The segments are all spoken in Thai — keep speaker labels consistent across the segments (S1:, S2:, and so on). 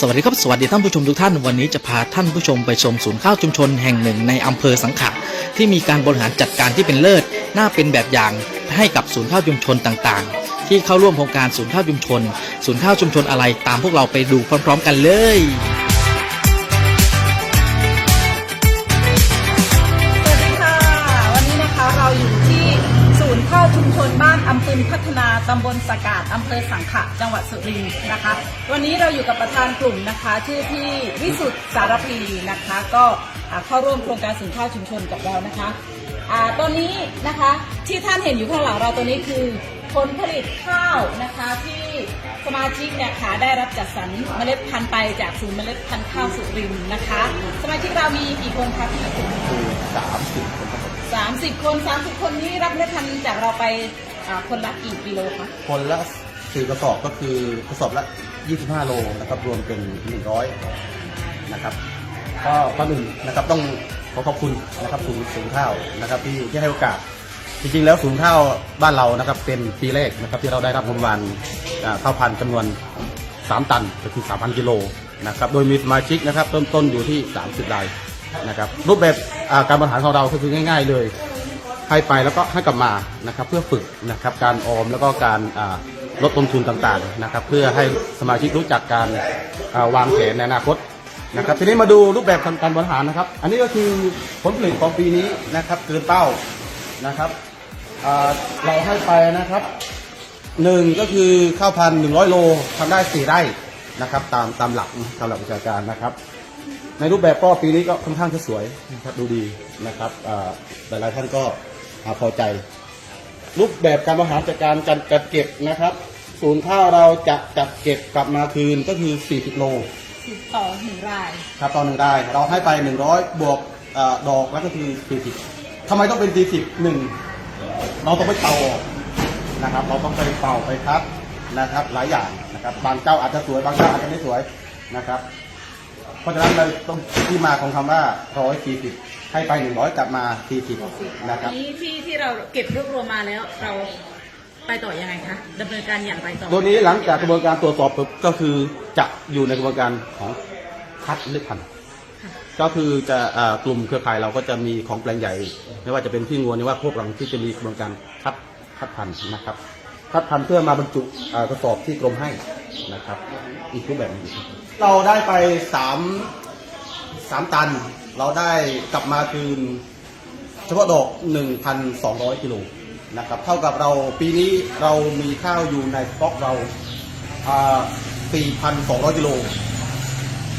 S1: สวัสดีครับสวัสดีท่านผู้ชมทุกท่านวันนี้จะพาท่านผู้ชมไปชมศูนย์ข้าวชุมชนแห่งหนึ่งในอำเภอสังขะที่มีการบริหารจัดการที่เป็นเลิศน่าเป็นแบบอย่างให้กับศูนย์ข้าวชุมชนต่างๆ ที่เข้าร่วมโครงการศูนย์ข้าวชุมชน ศูนย์ข้าวชุมชนอะไรตามพวกเราไปดูพร้อม ๆ กันเลย
S2: สวัสดีค่ะวันนี้นะคะเราอยู่ที่ศูนย์ข้าวชุมชนบ้านอำพึมพัฒนา ตำบลสกาดอำเภอสังขะจังหวัดสุรินทร์นะคะ วันนี้เราอยู่กับประธานกลุ่มนะคะ ชื่อพี่วิสุทธ์สารพีนะคะ ก็อ่าเข้าร่วมโครงการศูนย์ข้าวชุมชนกับเรานะคะอ่าตอนนี้นะคะที่ท่านเห็นอยู่ข้างหลังเราตัวนี้คือผลผลิตข้าวนะคะที่สมาชิกเนี่ยค่ะได้รับจัดสรรเมล็ดพันธุ์ไปจากศูนย์เมล็ดพันธุ์ข้าวสุรินทร์นะคะ สมาชิกเรามีกี่คนคะพี่วิสุทธิ์
S3: คือสามสิบคนครับผม
S2: สามสิบคนสามสิบคนนี้รับเมล็ดพันธุ์จากเราไป อ่าคนละกี่กิโลคะ
S3: คนละสี่กระสอบก็คือกระสอบละ 25 โลนะครับรวมเป็น 100 นะครับ ก็ก่อนอื่นนะครับต้องขอขอบคุณนะครับศูนย์ศูนย์ข้าวนะครับที่ที่ให้โอกาส จริงๆ แล้วศูนย์ข้าวบ้านเรานะครับเป็นปีแรกนะครับที่เราได้รับงบประมาณอ่าข้าวพันธุ์จำนวน 3 ตันก็คือ 3,000 กิโลนะครับโดยมีสมาชิกนะครับต้นต้นอยู่ที่ 30รายนะครับรูปแบบการบริหารของเราก็คือง่าย ๆ เลย ให้ไปแล้วก็ให้กลับมานะครับเพื่อฝึกนะครับการออมแล้วก็การลดต้นทุนต่างๆนะครับเพื่อให้สมาชิกรู้จักการาวางแผนในอนาคตนะครับทีนี้มาดูรูปแบบการบริหารนะครับ อันนี้ก็คือผลผลิตของปีนี้นะครับเกินเป้านะครับเราให้ไปนะครับหนึ่งก็คือข้าวพันหนึ่งร้อยโลทำได้สี่ไร่นะครับ ตามตามหลักตามหลักวิชาการนะครับ ในรูปแบบก็ปีนี้ก็ค่อนข้างจะสวยนะครับดูดีนะครับอ่าหลายๆท่านก็ พอใจ รูปแบบการบริหารจัดการการจัดเก็บนะครับ ศูนย์ข้าวเราจะจัดเก็บกลับมาคืนก็คือ 40 โล
S2: สิบต่อหนึ่งราย
S3: ครับตอนหนึ่งได้เราให้ไป 100 บวกอาดอกแล้วก็คือ 40ทำไมต้องเป็น 40หนึ่งเราต้องไปเป่าออกนะครับ เราต้องไปเป่าไปคัดนะครับ หลายอย่างนะครับ บางเจ้าอาจจะสวยบางเจ้าอาจจะไม่สวยนะครับ เพราะฉะนั้นเลยต้องที่มาของคำว่า 140 ให้ไป 100 กลับมา 40 นะครับ
S2: นี้ที่ที่เราเก็บรวบรวมมาแล้วเราไปต่อยังไงคะดำเนินการอย่างไรต่อ
S3: ตัวนี้หลังจากกระบวนการตรวจสอบปุ๊บก็คือจะอยู่ในกระบวนการของคัดเลือกพันธุ์ก็คือจะอ่ากลุ่มเครือข่ายเราก็จะมีของแปลงใหญ่ ไม่ว่าจะเป็นที่งัวนี่ว่าพวกเราที่จะมีกระบวนการคัดคัดพันธุ์นะครับ คัดพันเพื่อมาบรรจุกระสอบที่กรมให้นะครับ อีกรูปแบบหนึงเราได้ไปสามสามตัน เราได้กลับมาคืน เฉพาะดอก 1,200กิโลนะครับเท่ากับเราปีนี้เรามีข้าวอยู่ในสต็อกเราอ่า4,200กิโล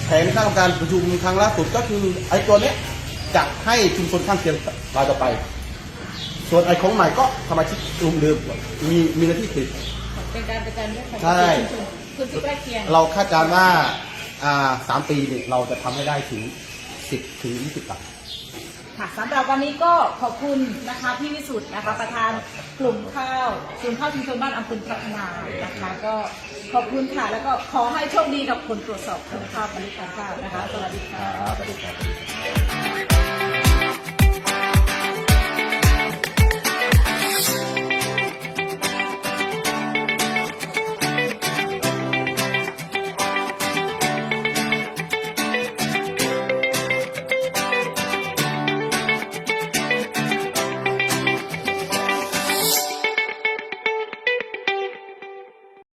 S3: แผนข้างการประชุมครั้งล่าสุดก็คือไอ้ตัวเนี้ยจะให้ชุมชนข้างเคียงรายต่อไป ส่วนไอ้ของใหม่ก็สมาชิกกลุ่มเดิมมีมีหน้าที่ผลิต
S2: เป็นการประกันเรื่องของ
S3: ใช่
S2: พื้นที่ใกล้เคียง
S3: เราคาดการณ์ว่าอ่าสามปีเนี่ยเราจะทำให้ได้ถึง10ถึง20ตัน
S2: ค่ะสำหรับวันนี้ก็ขอบคุณนะคะพี่วิสุทธ์นะคะประธานกลุ่มข้าวศูนย์ข้าวชุมชนบ้านอำพึงพัฒนานะคะ ก็ขอบคุณค่ะ แล้วก็ขอให้โชคดีกับผลตรวจสอบคุณภาพผลิตภัณฑ์ข้าวนะคะสวัสดีค่ะ
S3: ครับสวัสดีครับ